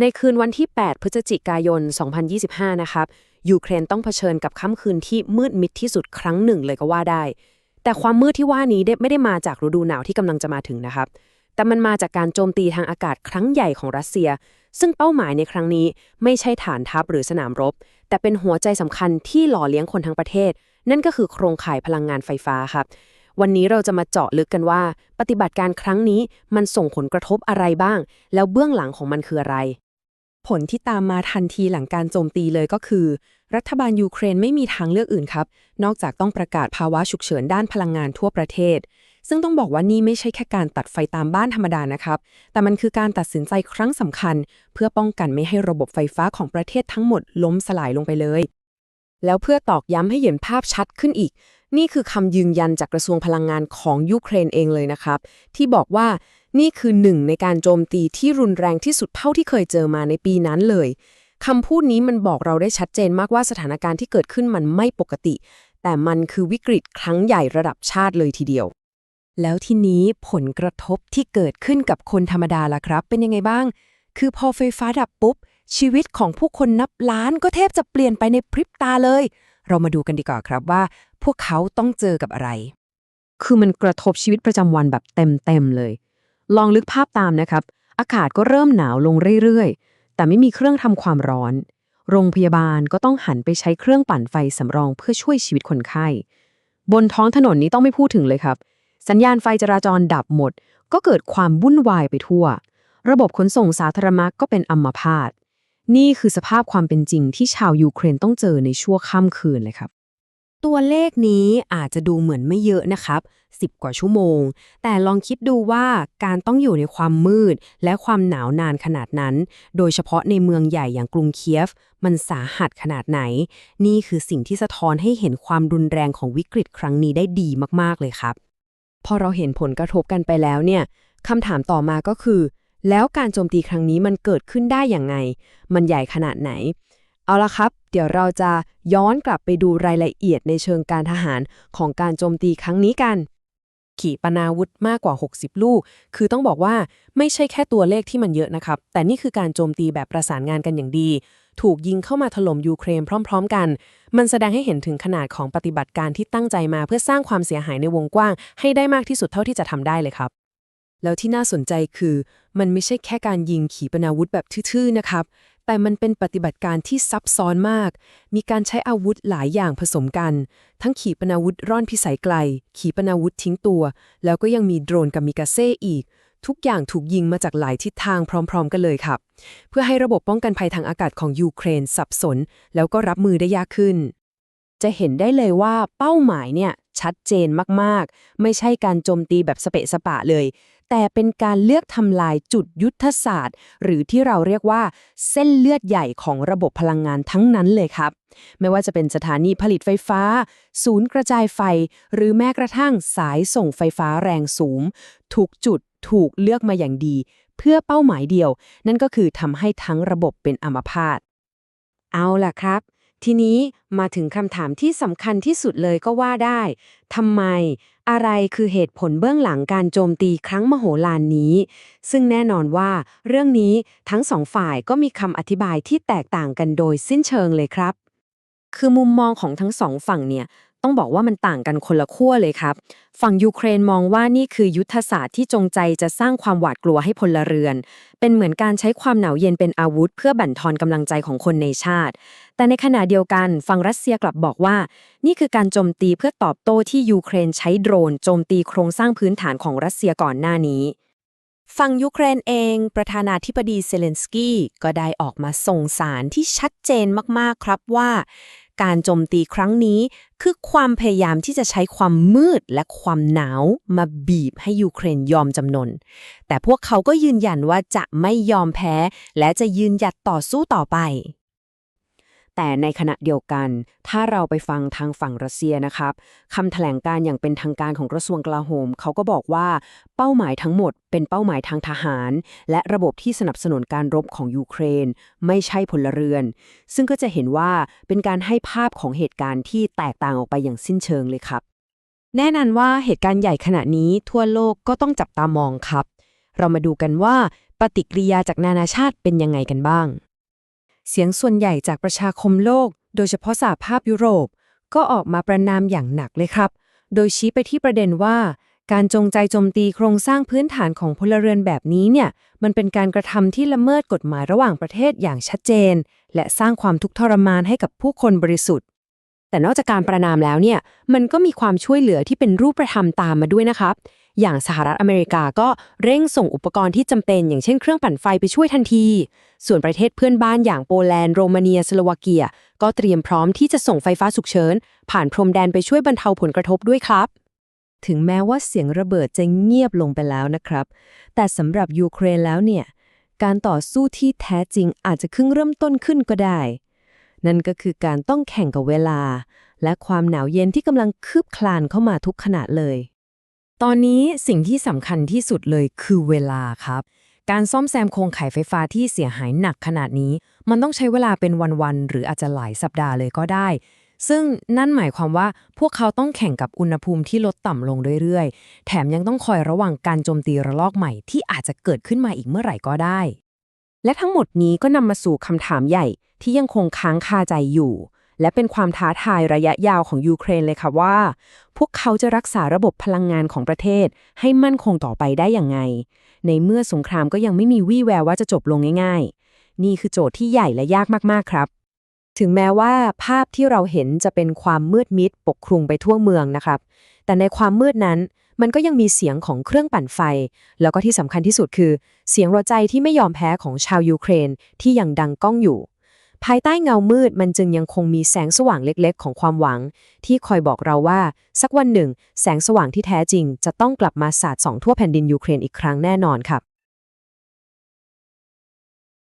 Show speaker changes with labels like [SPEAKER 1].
[SPEAKER 1] ในคืนวันที่ 8 พฤศจิกายน 2025 นะครับ ยูเครนต้องเผชิญกับค่ำคืนที่มืดมิดที่สุดครั้งหนึ่งเลยก็ว่าได้ แต่ความมืดที่ว่านี้ได้ไม่ได้มาจากฤดูหนาวที่กำลังจะมาถึงนะครับ แต่มันมาจากการโจมตีทางอากาศครั้งใหญ่ของรัสเซีย ซึ่งเป้าหมายในครั้งนี้ไม่ใช่ฐานทัพหรือสนามรบ แต่เป็นหัวใจสำคัญที่หล่อเลี้ยงคนทั้งประเทศ นั่นก็คือโครงข่ายพลังงานไฟฟ้าครับวันนี้เราจะมาเจาะลึกกันว่า ปฏิบัติการครั้งนี้มันส่งผลกระทบอะไรบ้าง แล้วเบื้องหลังของมันคืออะไร
[SPEAKER 2] ผลที่ตามมาทันทีหลังการโจมตีเลยก็คือ รัฐบาลยูเครนไม่มีทางเลือกอื่นครับ นอกจากต้องประกาศภาวะฉุกเฉินด้านพลังงานทั่วประเทศ ซึ่งต้องบอกว่านี่ไม่ใช่แค่การตัดไฟตามบ้านธรรมดานะครับ แต่มันคือการตัดสินใจครั้งสำคัญ เพื่อป้องกันไม่ให้ระบบไฟฟ้าของประเทศทั้งหมดล้มสลายลงไปเลย
[SPEAKER 1] แล้วเพื่อตอกย้ำให้เห็นภาพชัดขึ้นอีก นี่คือคำยืนยันจากกระทรวงพลังงานของยูเครนเองเลยนะครับ ที่บอกว่า นี่คือหนึ่งในการโจมตีที่รุนแรงที่สุดเท่าที่เคยเจอมาในปีนั้นเลยคำพูดนี้มันบอกเราได้ชัดเจนมากว่าสถานการณ์ที่เกิดขึ้นมันไม่ปกติ แต่มันคือวิกฤตครั้งใหญ่ระดับชาติเลยทีเดียว
[SPEAKER 2] แล้วทีนี้ผลกระทบที่เกิดขึ้นกับคนธรรมดาล่ะครับ เป็นยังไงบ้าง คือพอไฟฟ้าดับปุ๊บ ชีวิตของผู้คนนับล้านก็แทบจะเปลี่ยนไปในพริบตาเลย เรามาดูกันดีกว่าครับว่า พวกเขาต้องเจอกับอะไร
[SPEAKER 1] คือมันกระทบชีวิตประจำวันแบบเต็มๆเลย ลองลึกภาพตามนะครับ อากาศก็เริ่มหนาวลงเรื่อยๆ แต่ไม่มีเครื่องทำความร้อน โรงพยาบาลก็ต้องหันไปใช้เครื่องปั่นไฟสำรองเพื่อช่วยชีวิตคนไข้ บนท้องถนนนี้ต้องไม่พูดถึงเลยครับ สัญญาณไฟจราจรดับหมด ก็เกิดความวุ่นวายไปทั่ว ระบบขนส่งสาธารณะก็เป็นอัมพาตนี่คือสภาพความเป็นจริงที่ชาวยูเครนต้องเจอในชั่วค่ำคืนเลยครับ
[SPEAKER 2] ตัวเลขนี้อาจจะดูเหมือนไม่เยอะนะครับ 10 กว่าชั่วโมง แต่ลองคิดดูว่าการต้องอยู่ในความมืดและความหนาวนานขนาดนั้น โดยเฉพาะในเมืองใหญ่อย่างกรุงเคียฟ มันสาหัสขนาดไหน นี่คือสิ่งที่สะท้อนให้เห็นความรุนแรงของวิกฤตครั้งนี้ได้ดีมากๆเลยครับ
[SPEAKER 1] พอเราเห็นผลกระทบกันไปแล้วเนี่ยคำถามต่อมาก็คือ แล้วการโจมตีครั้งนี้มันเกิดขึ้นได้อย่างไง มันใหญ่ขนาดไหน เอาละครับ เดี๋ยวเราจะย้อนกลับไปดูรายละเอียดในเชิงการทหารของการโจมตีครั้งนี้กัน ขีปนาวุธมากกว่า 60 ลูก คือต้องบอกว่าไม่ใช่แค่ตัวเลขที่มันเยอะนะครับ แต่นี่คือการโจมตีแบบประสานงานกันอย่างดี ถูกยิงเข้ามาถล่มยูเครนพร้อม ๆ กัน มันแสดงให้เห็นถึงขนาดของปฏิบัติการที่ตั้งใจมาเพื่อสร้างความเสียหายในวงกว้าง ให้ได้มากที่สุดเท่าที่จะทำได้เลยครับ แล้วที่น่าสนใจคือ มันไม่ใช่แค่การยิงขีปนาวุธแบบทื่อๆนะครับ แต่มันเป็นปฏิบัติการที่ซับซ้อนมาก มีการใช้อาวุธหลายอย่างผสมกัน ทั้งขีปนาวุธร่อนพิสัยไกล ขีปนาวุธทิ้งตัว แล้วก็ยังมีโดรนกับมิกาเซ่อีก ทุกอย่างถูกยิงมาจากหลายทิศทางพร้อม ๆ กันเลยครับ เพื่อให้ระบบป้องกันภัยทางอากาศของยูเครนสับสน แล้วก็รับมือได้ยากขึ้น จะเห็นได้เลยว่าเป้าหมายเนี่ยชัดเจนมากๆ ไม่ใช่การโจมตีแบบสเปะสปะเลย แต่เป็นการเลือกทำลายจุดยุทธศาสตร์ หรือที่เราเรียกว่า เส้นเลือดใหญ่ของระบบพลังงานทั้งนั้นเลยครับ ไม่ว่าจะเป็นสถานีผลิตไฟฟ้า ศูนย์กระจายไฟ หรือแม้กระทั่งสายส่งไฟฟ้าแรงสูง ทุกจุดถูกเลือกมาอย่างดี เพื่อเป้าหมายเดียว นั่นก็คือทำให้ทั้งระบบเป็นอัมพาตเอาล่ะครับทีนี้มาถึงคำถามที่สำคัญที่สุดเลยก็ว่าได้ ทำไม อะไรคือเหตุผลเบื้องหลังการโจมตีครั้งมโหฬารนี้ ซึ่งแน่นอนว่า เรื่องนี้ทั้งสองฝ่ายก็มีคำอธิบายที่แตกต่างกันโดยสิ้นเชิงเลยครับ คือมุมมองของทั้งสองฝั่งเนี่ย ต้องบอกว่ามันต่างกันคนละขั้วเลยครับ ฝั่งยูเครนมองว่านี่คือยุทธศาสตร์ที่จงใจจะสร้างความหวาดกลัวให้พลเรือน เป็นเหมือนการใช้ความหนาวเย็นเป็นอาวุธ เพื่อบั่นทอนกำลังใจของคนในชาติ แต่ในขณะเดียวกันฝั่งรัสเซียกลับบอกว่า นี่คือการโจมตีเพื่อตอบโต้ที่ยูเครนใช้โดรนโจมตีโครงสร้างพื้นฐานของรัสเซียก่อนหน้านี้ฝั่งยูเครนเอง ประธานาธิบดีเซเลนสกี้ก็ได้ออกมาส่งสารที่ชัดเจนมาก ๆ ครับว่า การโจมตีครั้งนี้ คือความพยายามที่จะใช้ความมืดและความหนาวมาบีบให้ยูเครนยอมจำนน แต่พวกเขาก็ยืนยันว่าจะไม่ยอมแพ้ และจะยืนหยัดต่อสู้ต่อไป แต่ในขณะเดียวกัน ถ้าเราไปฟังทางฝั่งรัสเซียนะครับคำแถลงการอย่างเป็นทางการของกระทรวงกลาโหม เขาก็บอกว่าเป้าหมายทั้งหมด เป็นเป้าหมายทางทหาร และระบบที่สนับสนุนการรบของยูเครน ไม่ใช่พลเรือน ซึ่งก็จะเห็นว่าเป็นการให้ภาพของเหตุการณ์ที่แตกต่างออกไปอย่างสิ้นเชิงเลยครับ แน่นอนว่าเหตุการณ์ใหญ่ขนาดนี้ทั่วโลกก็ต้องจับตามองครับ เรามาดูกันว่าปฏิกิริยาจากนานาชาติเป็นยังไงกันบ้าง
[SPEAKER 2] เสียงส่วนใหญ่จากประชาคมโลก โดยเฉพาะสหภาพยุโรป ก็ออกมาประนามอย่างหนักเลยครับ โดยชี้ไปที่ประเด็นว่า การจงใจโจมตีโครงสร้างพื้นฐานของพลเรือนแบบนี้เนี่ย มันเป็นการกระทำที่ละเมิดกฎหมายระหว่างประเทศอย่างชัดเจน และสร้างความทุกข์ทรมานให้กับผู้คนบริสุทธิ์
[SPEAKER 1] แต่นอกจากการประนามแล้วเนี่ย มันก็มีความช่วยเหลือที่เป็นรูปธรรมตามมาด้วยนะครับ อย่างสหรัฐอเมริกาก็เร่งส่งอุปกรณ์ที่จำเป็น อย่างเช่นเครื่องปั่นไฟไปช่วยทันที ส่วนประเทศเพื่อนบ้านอย่างโปแลนด์โรมาเนียสโลวาเกีย ก็เตรียมพร้อมที่จะส่งไฟฟ้าฉุกเฉิน ผ่านพรมแดนไปช่วยบรรเทาผลกระทบด้วยครับ
[SPEAKER 2] ถึงแม้ว่าเสียงระเบิดจะเงียบลงไปแล้วนะครับ แต่สำหรับยูเครนแล้วเนี่ย การต่อสู้ที่แท้จริงอาจจะเพิ่งเริ่มต้นขึ้นก็ได้ นั่นก็คือการต้องแข่งกับเวลา และความหนาวเย็นที่กำลังคืบคลานเข้ามาทุกขณะเลย
[SPEAKER 1] ตอนนี้สิ่งที่สำคัญที่สุดเลยคือเวลาครับ การซ่อมแซมโครงข่ายไฟฟ้าที่เสียหายหนักขนาดนี้ มันต้องใช้เวลาเป็นวันๆหรืออาจจะหลายสัปดาห์เลยก็ได้ ซึ่งนั่นหมายความว่าพวกเขาต้องแข่งกับอุณหภูมิที่ลดต่ำลงเรื่อยๆ แถมยังต้องคอยระวังการโจมตีระลอกใหม่ที่อาจจะเกิดขึ้นมาอีกเมื่อไหร่ก็ได้
[SPEAKER 2] และทั้งหมดนี้ก็นำมาสู่คำถามใหญ่ที่ยังคงค้างคาใจอยู่ และเป็นความท้าทายระยะยาวของยูเครนเลยค่ะว่า พวกเขาจะรักษาระบบพลังงานของประเทศ ให้มั่นคงต่อไปได้อย่างไง ในเมื่อสงครามก็ยังไม่มีวี่แววว่าจะจบลงง่าย ๆ นี่คือโจทย์ที่ใหญ่และยากมากๆครับ ถึงแม้ว่าภาพที่เราเห็นจะเป็นความมืดมิดปกคลุมไปทั่วเมืองนะครับ แต่ในความมืดนั้นมันก็ยังมีเสียงของเครื่องปั่นไฟ แล้วก็ที่สำคัญที่สุดคือ เสียงหัวใจที่ไม่ยอมแพ้ของชาวยูเครนที่ยังดังก้องอยู่ ภายใต้เงามืดมันจึงยังคงมีแสงสว่างเล็กๆ ของความหวัง ที่คอยบอกเราว่า สักวันหนึ่ง แสงสว่างที่แท้จริง จะต้องกลับมาสาดส่องทั่วแผ่นดินยูเครนอีกครั้งแน่นอนครับ